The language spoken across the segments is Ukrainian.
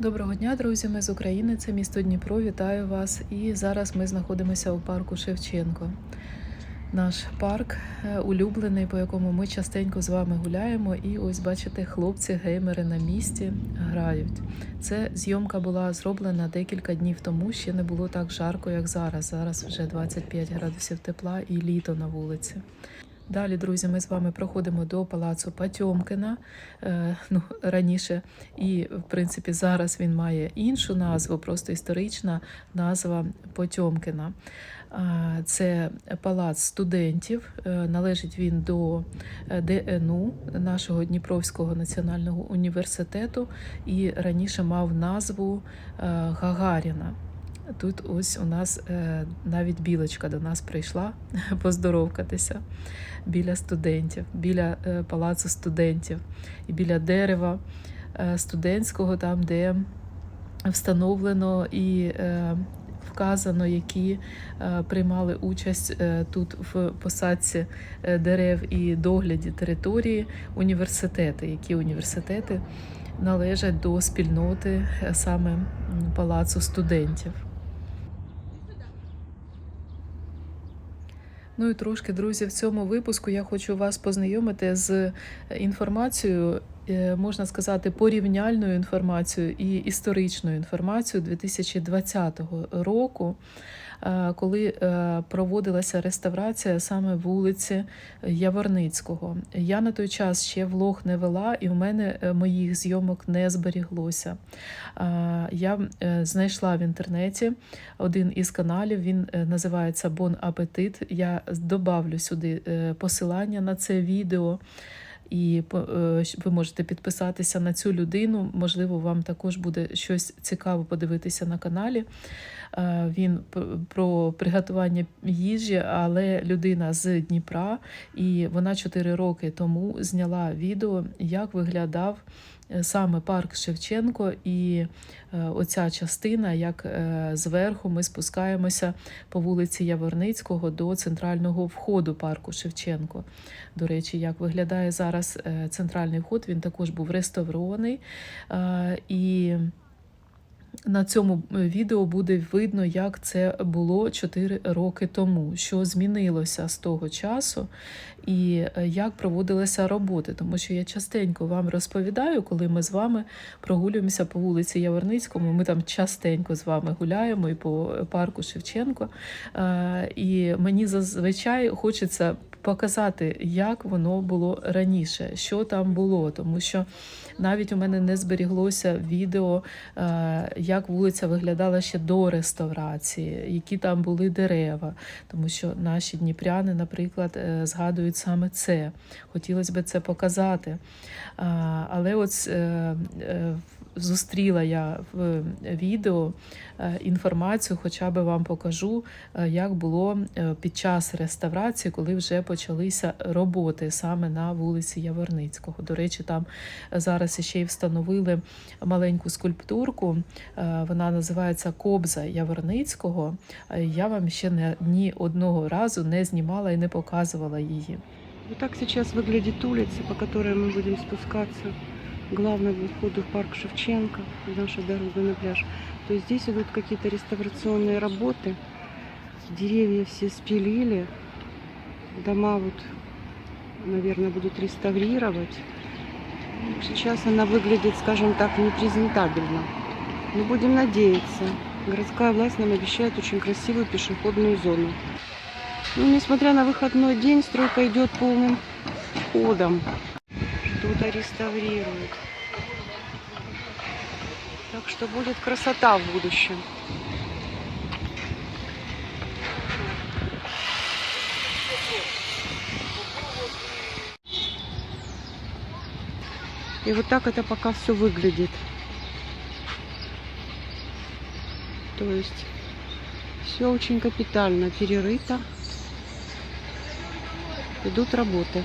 Доброго дня, друзі! Ми з України. Це місто Дніпро. Вітаю вас. І зараз ми знаходимося у парку Шевченко. Наш парк е, улюблений, по якому ми частенько з вами гуляємо. І ось бачите, хлопці-геймери на місці грають. Це зйомка була зроблена декілька днів тому. Ще не було так жарко, як зараз. Зараз вже 25 градусів тепла і літо на вулиці. Далі, друзі, ми з вами проходимо до палацу Патьомкина. Е, ну, раніше, і в принципі зараз він має іншу назву, просто історична назва Потьомкина. А, Це палац студентів. е, Належить він до е, ДНУ нашого Дніпровського національного університету і раніше мав назву Гагаріна. Тут ось у нас е, навіть білочка до нас прийшла поздоровкатися біля студентів, біля е, палацу студентів і біля дерева е, студентського, там, де встановлено і вказано, які приймали участь тут в посадці дерев і догляді території університети, які університети належать до спільноти саме палацу студентів. Ну і трошки, друзі, в цьому випуску я хочу вас познайомити з інформацією, е, можна сказати, порівняльною інформацією і історичною інформацією 2020 року, е, коли е, проводилася реставрація саме вулиці Яворницького. Я на той час ще влог не вела, і в мене е, моїх зйомок не зберіглося. Е, Я е, знайшла в інтернеті один із каналів. Він е, називається Бон Апетит. Я добавлю сюди е, посилання на це відео. І е, ви можете підписатися на цю людину. Можливо, вам також буде щось цікаво подивитися на каналі. Е, Він про приготування їжі, але людина з Дніпра, і вона 4 роки тому зняла відео, як виглядав саме парк Шевченко, і е, оця частина, як е, зверху ми спускаємося по вулиці Яворницького до центрального входу парку Шевченко. До речі, як виглядає зараз е, центральний вход, він також був реставрований. І на цьому е, відео буде видно, як це було 4 роки тому, що змінилося з того часу, і е, як проводилися роботи. Тому що я частенько вам розповідаю, коли ми з вами прогулюємося по вулиці Яворницькому. Ми там частенько з вами гуляємо і по парку Шевченко. Е, І мені зазвичай хочеться показати, як воно було раніше, що там було, тому що навіть у мене не зберіглося відео, е, як вулиця виглядала ще до реставрації, які там були дерева, тому що наші дніпряни, наприклад, е, згадують саме це. Хотілося б це показати. Але от е, зустріла я в відео е, інформацію, хоча б вам покажу, е, як було е, під час реставрації, коли вже почалися роботи саме на вулиці Яворницького. До речі, там зараз ще й встановили маленьку скульптурку. е, Вона називається Кобза Яворницького. Е, Я вам ще не ні одного разу не знімала і не показувала її. Вот так сейчас выглядит улица, по которой мы будем спускаться к главному входу в парк Шевченко, наша дорога на пляж. То здесь идут какие-то реставрационные работы. Деревья все спилили. Дома вот, наверное, будут реставрировать. Сейчас она выглядит, скажем так, непрезентабельно. Но будем надеяться. Городская власть нам обещает очень красивую пешеходную зону. Ну, несмотря на выходной день, стройка идет полным ходом. Что-то реставрируют. Так что будет красота в будущем. И вот так это пока все выглядит. То есть все очень капитально перерыто. Идут работы.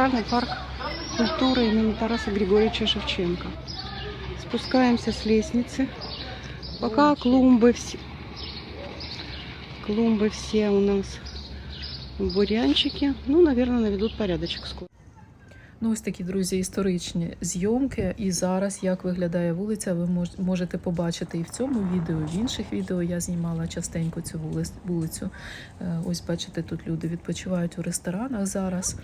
Центральный парк культуры имени Тараса Григорьевича Шевченко. Спускаемся с лестницы. Пока клумбы все, клумбы все у нас в. Ну, наверное, наведут порядочек скоро. Ну, ось такі друзі, історичні зйомки. І зараз як виглядає вулиця, ви мож- можете побачити і в цьому відео, і в інших відео я знімала частенько цю вули- вулицю. Е, Ось бачите, тут люди відпочивають у ресторанах зараз.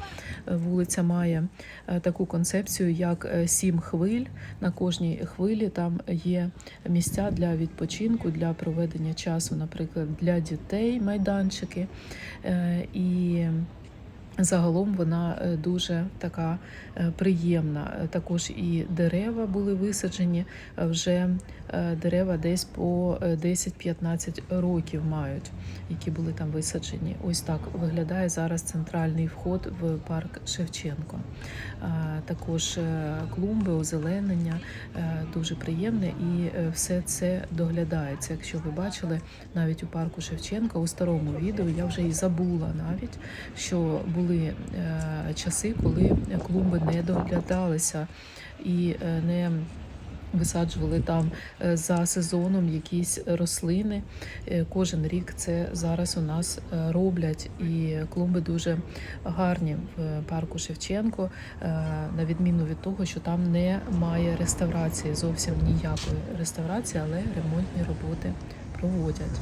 Е, Вулиця має е, таку концепцію, як сім хвиль. На кожній хвилі там є місця для відпочинку, для проведення часу, наприклад, для дітей, майданчики. І Загалом вона е, дуже така е, приємна. Е, Також і дерева були висаджені. Вже дерева десь по е, 10-15 років мають, які були там висаджені. Ось так виглядає зараз центральний вход в парк Шевченко. Також клумби, озеленення дуже приємне, і все це доглядається. Якщо ви бачили навіть у парку Шевченка у старому відео, я вже і забула навіть що були е, часи, коли клумби не доглядалися і е, не висаджували там е, за сезоном якісь рослини. Кожен рік це зараз у нас роблять, і клумби дуже гарні в парку Шевченко, на відміну від того, що там немає реставрації, зовсім ніякої реставрації, але ремонтні роботи проводять.